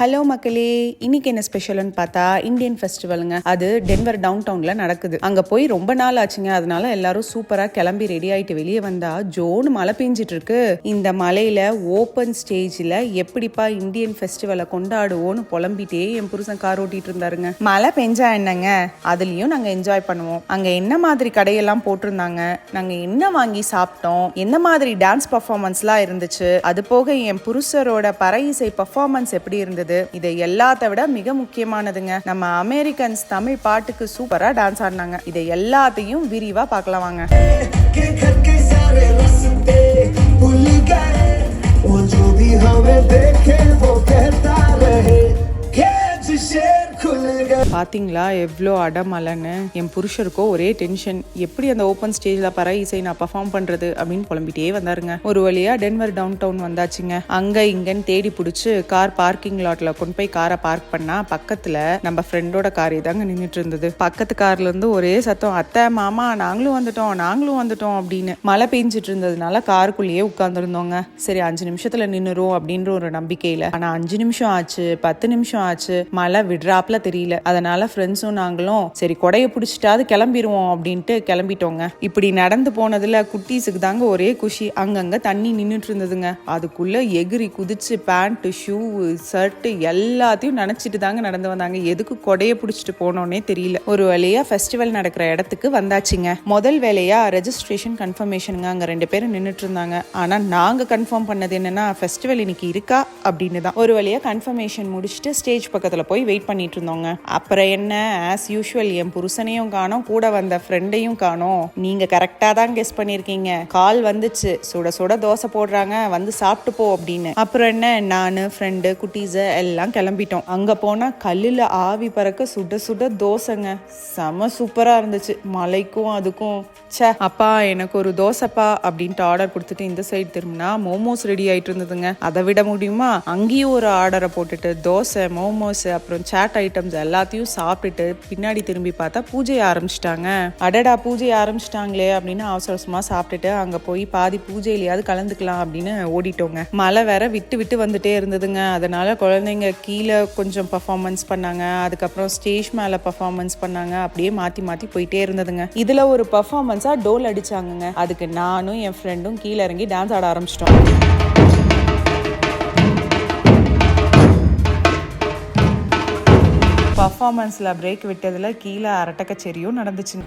Hello மக்களே இன்னைக்கு என்ன ஸ்பெஷல்னு பார்த்தா இந்தியன் ஃபெஸ்டிவலுங்க அது டென்வர் டவுன் டவுன்ல நடக்குது. அங்க போய் ரொம்ப நாள் ஆச்சுங்க. அதனால எல்லாரும் சூப்பரா கிளம்பி ரெடி ஆயிட்டு வெளியே வந்தா ஜோன்னு மழை பெஞ்சிட்டு இருக்கு இந்த மலையில ஓப்பன் ஸ்டேஜ்ல எப்படிப்பா இந்தியன் ஃபெஸ்டிவலை கொண்டாடுவோன்னு புலம்பிட்டே என் புருஷன் கார் ஓட்டிட்டு இருந்தாருங்க. மழை பெஞ்சா என்னங்க? அதுலயும் நாங்க என்ஜாய் பண்ணுவோம். அங்க என்ன மாதிரி கடையெல்லாம் போட்டிருந்தாங்க? நாங்க என்ன வாங்கி சாப்பிட்டோம்? என்ன மாதிரி டான்ஸ் பர்ஃபார்மன்ஸ்லாம் இருந்துச்சு? அது போக என் புருஷரோட பறை இசை பர்ஃபார்மன்ஸ் எப்படி இருந்தது இது எல்லாத்த விட மிக முக்கியமானதுங்க. நம்ம அமெரிக்கன்ஸ் தமிழ் பாட்டுக்கு சூப்பரா டான்ஸ் ஆடினாங்க. இதை எல்லாத்தையும் விரிவா பார்க்கலாம் வாங்க பார்த்தீங்களா எவ்வளோ அடமலைன்னு. என் புருஷருக்கோ ஒரே டென்ஷன் எப்படி அந்த ஓப்பன் ஸ்டேஜில் பர இசை நான் பர்ஃபார்ம் பண்ணுறது அப்படின்னு புலம்பிட்டே வந்தாருங்க. ஒரு வழியா டென்வர் டவுன் டவுன் வந்தாச்சுங்க. அங்கே இங்கேன்னு தேடி பிடிச்சி கார் பார்க்கிங் லாட்டில் கொண்டு போய் காரை பார்க் பண்ணால் பக்கத்தில் நம்ம ஃப்ரெண்டோட கார் தாங்க நின்றுட்டு இருந்தது. பக்கத்து கார்லேருந்து ஒரே சத்தம் அத்தை மாமா நாங்களும் வந்துட்டோம் நாங்களும் வந்துட்டோம் அப்படின்னு. மழை பெஞ்சிட்டு இருந்ததுனால காருக்குள்ளேயே உட்காந்துருந்தோங்க சரி அஞ்சு நிமிஷத்தில் நின்றுரும் அப்படின்ற ஒரு நம்பிக்கையில். ஆனால் அஞ்சு நிமிஷம் ஆச்சு பத்து நிமிஷம் ஆச்சு. மழை விடுறாப்புல தெரியல. அதனால ஃப்ரெண்ட்ஸும் நாங்களும் சரி கொடையை பிடிச்சிட்டாவது கிளம்பிடுவோம் அப்படின்ட்டு கிளம்பிட்டோங்க. இப்படி நடந்து போனதுல குட்டீஸுக்கு தாங்க ஒரே குஷி. அங்கங்க தண்ணி நின்றுட்டு இருந்ததுங்க. அதுக்குள்ள எகிரி குதிச்சு பேண்ட் ஷூ ஷர்ட் எல்லாத்தையும் நினைச்சிட்டு தாங்க நடந்து வந்தாங்க. எதுக்கு கொடையை பிடிச்சிட்டு போனோன்னே தெரியல. ஒரு வழியா ஃபெஸ்டிவல் நடக்கிற இடத்துக்கு வந்தாச்சுங்க. முதல் வேலையா ரெஜிஸ்ட்ரேஷன் கன்ஃபர்மேஷனுங்க அங்க ரெண்டு பேரும் நின்றுட்டு இருந்தாங்க. ஆனா நாங்க கன்ஃபார்ம் பண்ணது என்னன்னா ஃபெஸ்டிவல் இன்னைக்கு இருக்கா? அப்படின்னு தான் ஒரு வழியா கன்ஃபர்மேஷன் முடிச்சுட்டு ஸ்டேஜ் பக்கத்துல போய் வெயிட் பண்ணிட்டு இருந்தோங்க. அப்புறம் என்ன? ஆஸ் யூஷுவல் என் புருஷனையும் காணோம் கூட வந்த ஃப்ரெண்டையும் காணோம். நீங்க கரெக்டா தான் கெஸ் பண்ணிருக்கீங்க. கால் வந்துச்சு. சுட சுட தோசை போடுறாங்க. வந்து சாப்பிட்டு போ அப்படின்னு. அப்புறம் என்ன? நானு ஃப்ரெண்டு குட்டீஸ் எல்லாம் கிளம்பிட்டோம். அங்க போனா கல்லுல ஆவி பறக்க சுட சுட தோசைங்க. செம சூப்பரா இருந்துச்சு. மலைக்கும் அதுக்கும். ச்சே அப்பா எனக்கு ஒரு தோசைப்பா அப்படின்ட்டு ஆர்டர் கொடுத்துட்டு இந்த சைடு திரும்பினா மோமோஸ் ரெடி ஆயிட்டு இருந்ததுங்க. அதை விட முடியுமா? அங்கேயும் ஒரு ஆர்டரை போட்டுட்டு தோசை மோமோஸ் அப்புறம் சாட் ஐட்டம்ஸ் எல்லாத்தையும் சாப்பிட்டுட்டு பின்னாடி திரும்பி பார்த்தா பூஜை ஆரம்பிச்சிட்டாங்க. அடடா பூஜை ஆரம்பிச்சிட்டாங்களே அப்படின்னு அவசர அவசரமாக சாப்பிட்டுட்டு அங்கே போய் பாதி பூஜையிலையாவது கலந்துக்கலாம் அப்படின்னு ஓடிட்டோங்க. மழை வேற விட்டு விட்டு வந்துட்டே இருந்ததுங்க. அதனால குழந்தைங்க கீழே கொஞ்சம் பர்ஃபார்மன்ஸ் பண்ணாங்க. அதுக்கப்புறம் ஸ்டேஜ் மேலே பர்ஃபார்மன்ஸ் பண்ணாங்க. அப்படியே மாற்றி மாற்றி போயிட்டே இருந்ததுங்க. இதில் ஒரு பர்ஃபார்மன்ஸாக டோல் அடிச்சாங்கங்க. அதுக்கு நானும் என் ஃப்ரெண்டும் கீழே இறங்கி டான்ஸ் ஆட ஆரம்பிச்சிட்டோம். பர்ஃபார்மன்ஸில் பிரேக் விட்டதில் கீழே அரட்டக்கச்சேரியும் நடந்துச்சு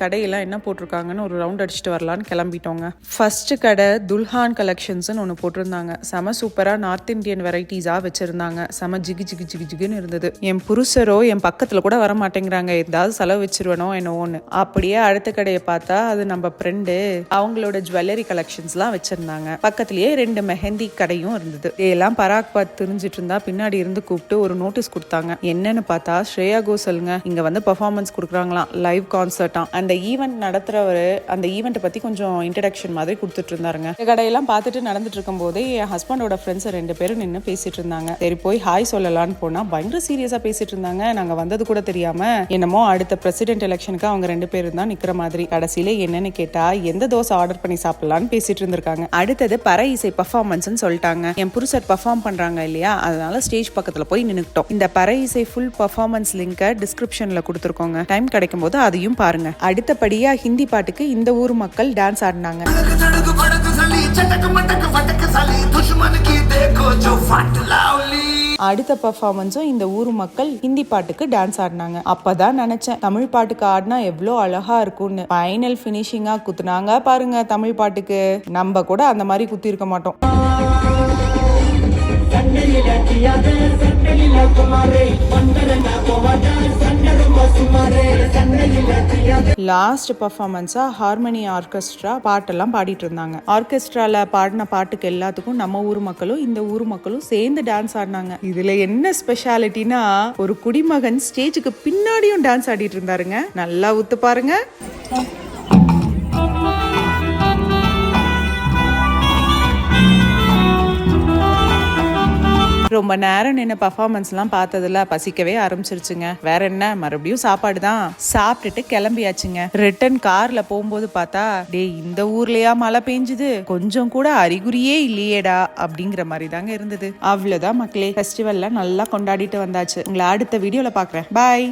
கடையெல்லாம் என்ன போட்டிருக்காங்கன்னு ஒரு ரவுண்ட் அடிச்சுட்டு வரலான்னு கிளம்பிட்டோங்க. ஃபர்ஸ்ட் கடை துல்ஹான் கலெக்ஷன்ஸ்னு ஒன்று போட்டிருந்தாங்க. செம சூப்பராக நார்த் இந்தியன் வெரைட்டிஸாக வச்சுருந்தாங்க. செம ஜிகி ஜிகி ஜிகி ஜிகின்னு இருந்தது. என் புருஷரோ என் பக்கத்தில் கூட வர மாட்டேங்கிறாங்க. ஏதாவது செலவு வச்சிருவனோ என்னவோன்னு. அப்படியே அடுத்த கடையை பார்த்தா அது நம்ம ஃப்ரெண்டு அவங்களோட ஜுவல்லரி கலெக்ஷன்ஸ்லாம் வச்சுருந்தாங்க. பக்கத்துலேயே ரெண்டு மெஹந்தி கடையும் இருந்தது. இதெல்லாம் பராக் பார்த்து தெரிஞ்சிட்டு இருந்தா பின்னாடி இருந்து கூப்பிட்டு ஒரு நோட்டீஸ் கொடுத்தாங்க. என்னன்னு பார்த்தா ஸ்ரேயா கோசலுங்க இங்க வந்து பெர்ஃபார்மன்ஸ் கொடுக்குறாங்களாம். லைவ் கான்சர்ட்டாம் அந்த ஈவெண்ட் நடத்துறவர் அந்த ஈவெண்ட்டை பற்றி கொஞ்சம் இன்ட்ரடக்ஷன் மாதிரி கொடுத்துட்டு இருந்தாருங்க. இந்த கடையெல்லாம் பார்த்துட்டு நடந்துட்டு இருக்கும்போதே என் ஹஸ்பண்டோட ஃப்ரெண்ட்ஸ் ரெண்டு பேரும் நின்று பேசிட்டு இருந்தாங்க. சரி போய் ஹாய் சொல்லலான்னு போனால் பயங்கர சீரியஸாக பேசிட்டு இருந்தாங்க. நாங்கள் வந்தது கூட தெரியாமல் என்னமோ அடுத்த பிரசிடென்ட் எலெக்ஷனுக்கு அவங்க ரெண்டு பேரும் தான் நிற்கிற மாதிரி. கடைசியில் என்னன்னு கேட்டால் எந்த தோசை ஆர்டர் பண்ணி சாப்பிடலான்னு பேசிட்டு இருந்திருக்காங்க. அடுத்தது பறை இசை பர்ஃபார்மன்ஸ்னு சொல்லிட்டாங்க. என் புருஷர் பர்ஃபார்ம் பண்ணுறாங்க இல்லையா? அதனால ஸ்டேஜ் பக்கத்தில் போய் நின்னுக்கிட்டோம். இந்த பறை இசை ஃபுல் பர்ஃபார்மன்ஸ் லிங்கை டிஸ்கிரிப்ஷனில் கொடுத்துருக்கோங்க. டைம் கிடைக்கும் போது அதையும் பாருங்க. அடுத்தபடியாக ஹிந்தி பாட்டுக்கு இந்த ஊர் மக்கள் டான்ஸ் ஆடினாங்க. அடுத்த பர்ஃபார்மன்ஸும் இந்த ஊர் மக்கள் ஹிந்தி பாட்டுக்கு டான்ஸ் ஆடினாங்க. அப்பதான் நினைச்சேன் தமிழ் பாட்டுக்கு ஆடினா எவ்வளோ அழகா இருக்கும்னு. ஃபைனல் ஃபினிஷிங்கா குத்துனாங்க பாருங்க தமிழ் பாட்டுக்கு. நம்ம கூட அந்த மாதிரி குத்தி இருக்க மாட்டோம் குமாரே லாஸ்ட் பர்ஃபார்மன்ஸா ஹார்மனி ஆர்கெஸ்ட்ரா பாட்டெல்லாம் பாடிட்டு இருந்தாங்க. ஆர்கெஸ்ட்ரால பாடின பாட்டுக்கு எல்லாத்துக்கும் நம்ம ஊர் மக்களும் இந்த ஊர் மக்களும் சேர்ந்து டான்ஸ் ஆடினாங்க. இதுல என்ன ஸ்பெஷாலிட்டினா ஒரு குடிமகன் ஸ்டேஜுக்கு பின்னாடியும் டான்ஸ் ஆடிட்டு இருந்தாருங்க. நல்லா உத்து பாருங்க. ரொம்ப நேரம் நின்று பர்ஃபார்மன்ஸ்லாம் பார்த்ததுல பசிக்கவே ஆரம்பிச்சிருச்சுங்க. வேற என்ன? மறுபடியும் சாப்பாடு தான் சாப்பிட்டுட்டு கிளம்பியாச்சுங்க. ரிட்டர்ன் கார்ல போகும்போது பார்த்தா டேய் இந்த ஊர்லயா மழை பெஞ்சுது? கொஞ்சம் கூட அறிகுறியே இல்லையேடா அப்படிங்கிற மாதிரி தாங்க இருந்தது. அவ்வளோதான் மக்களே. ஃபெஸ்டிவல்ல நல்லா கொண்டாடிட்டு வந்தாச்சு. உங்களை அடுத்த வீடியோல பாக்குறேன் பாய்